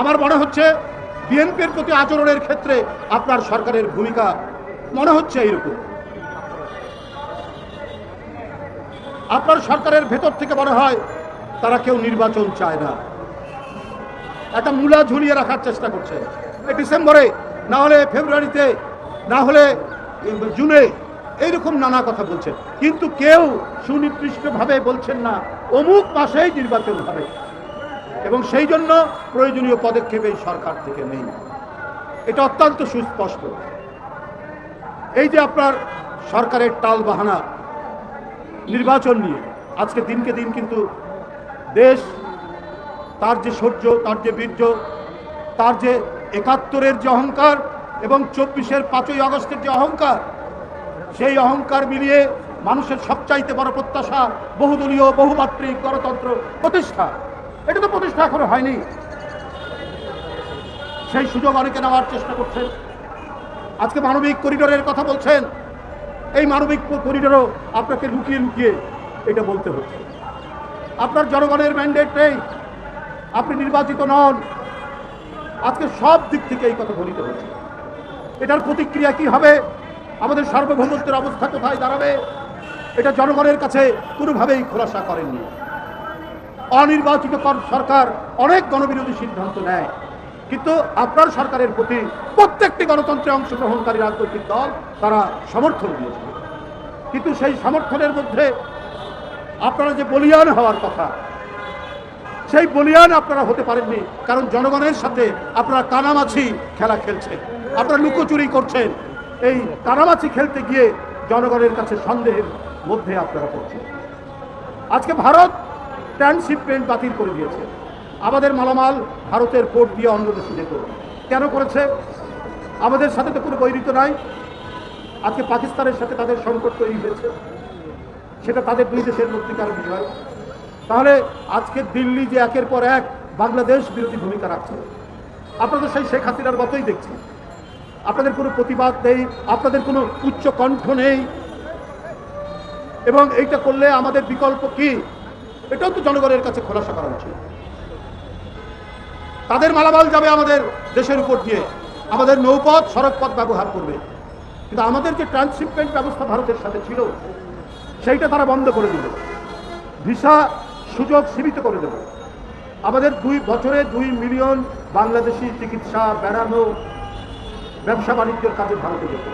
আমার মনে হচ্ছে বিএনপির প্রতি আচরণের ক্ষেত্রে আপনার সরকারের ভূমিকা মনে হচ্ছে এইরকম। আপনার সরকারের ভেতর থেকে মনে হয় তারা কেউ নির্বাচন চায় না। একটা মূলা ঝুলিয়ে রাখার চেষ্টা করছে। ডিসেম্বরে, না হলে ফেব্রুয়ারিতে, না হলে জুনে, এইরকম নানা কথা বলছেন। কিন্তু কেউ সুনির্দিষ্টভাবে বলছেন না, অমুক মাসেই নির্বাচন হবে। এবং সেই জন্য প্রয়োজনীয় পদক্ষেপ এই সরকার থেকে নেই। এটা অত্যন্ত সুস্পষ্ট। এই যে আপনার সরকারের টাল বাহানা নির্বাচন নিয়ে, আজকে দিনকে দিন কিন্তু দেশ, তার যে শৌর্য তার যে বীর্য, তার যে একাত্তরের যে অহংকার এবং চব্বিশের পাঁচই আগস্টের যে অহংকার, সেই অহংকার মিলিয়ে মানুষের সবচাইতে বড় প্রত্যাশা বহুদলীয়, বহুমাত্রিক গণতন্ত্র প্রতিষ্ঠা। এটা তো প্রতিষ্ঠা এখনও হয়নি। সেই সুযোগ অনেকে নেওয়ার চেষ্টা করছেন। আজকে মানবিক করিডোরের কথা বলছেন। এই মানবিক করিডোরও আপনাকে লুকিয়ে লুকিয়ে এটা বলতে হচ্ছে। আপনার জনগণের ম্যান্ডেট নেই। আপনি নির্বাচিত নন। আজকে সব দিক থেকে এই কথা বলিতে হচ্ছে। এটার প্রতিক্রিয়া কি হবে? আমাদের সার্বভৌমত্বের অবস্থা কোথায় দাঁড়াবে? এটা জনগণের কাছে কোনোভাবেই খোলাসা করেননি। অনির্বাচিত কর- সরকার অনেক গণবিরোধী সিদ্ধান্ত নেয়। কিন্তু আপনার সরকারের প্রতি প্রত্যেকটি গণতন্ত্রে অংশগ্রহণকারী রাজনৈতিক দল তারা সমর্থন দিয়েছে। কিন্তু সেই সমর্থনের মধ্যে আপনারা যে বলিয়ান হওয়ার কথা, সেই বলিয়ান আপনারা হতে পারেননি, কারণ জনগণের সাথে আপনারা কানামাছি খেলা খেলছেন, আপনারা লুকোচুরি করছেন। এই কানামাছি খেলতে গিয়ে জনগণের কাছে সন্দেহের মধ্যে আপনারা পড়ছেন। আজকে ভারত ট্রান্সশিপমেন্ট বাতিল করে দিয়েছে। আমাদের মালামাল ভারতের পোর্ট দিয়ে অন্য দেশে যেত। কেন করেছে? আমাদের সাথে তো কোনো বৈরিত নাই। আজকে পাকিস্তানের সাথে তাদের সংকট তৈরি হয়েছে। সেটা তাদের দুই দেশের মধ্যেকার বিষয়। তাহলে আজকে দিল্লি যে একের পর এক বাংলাদেশ বিরোধী ভূমিকা রাখছে। আপনাদের সেই শেখ হাসিনার মতোই দেখছি। আপনাদের কোনো প্রতিবাদ নেই, আপনাদের কোনো উচ্চ কণ্ঠ নেই। এবং এইটা করলে আমাদের বিকল্প কি? এটাও তো জনগণের কাছে খোলাসা করা উচিত। তাদের মালামাল যাবে আমাদের দেশের উপর দিয়ে। আমাদের নৌপথ, সড়কপথ ব্যবহার করবে। কিন্তু আমাদের যে ট্রান্সশিপমেন্ট ব্যবস্থা ভারতের সাথে ছিল, সেইটা তারা বন্ধ করে দিল। ভিসা সুযোগ সীমিত করে দেবে। আমাদের দুই বছরে দুই মিলিয়ন বাংলাদেশি চিকিৎসা, বেড়ানো ব্যবসা বাণিজ্যের কাজে ভারতে যেত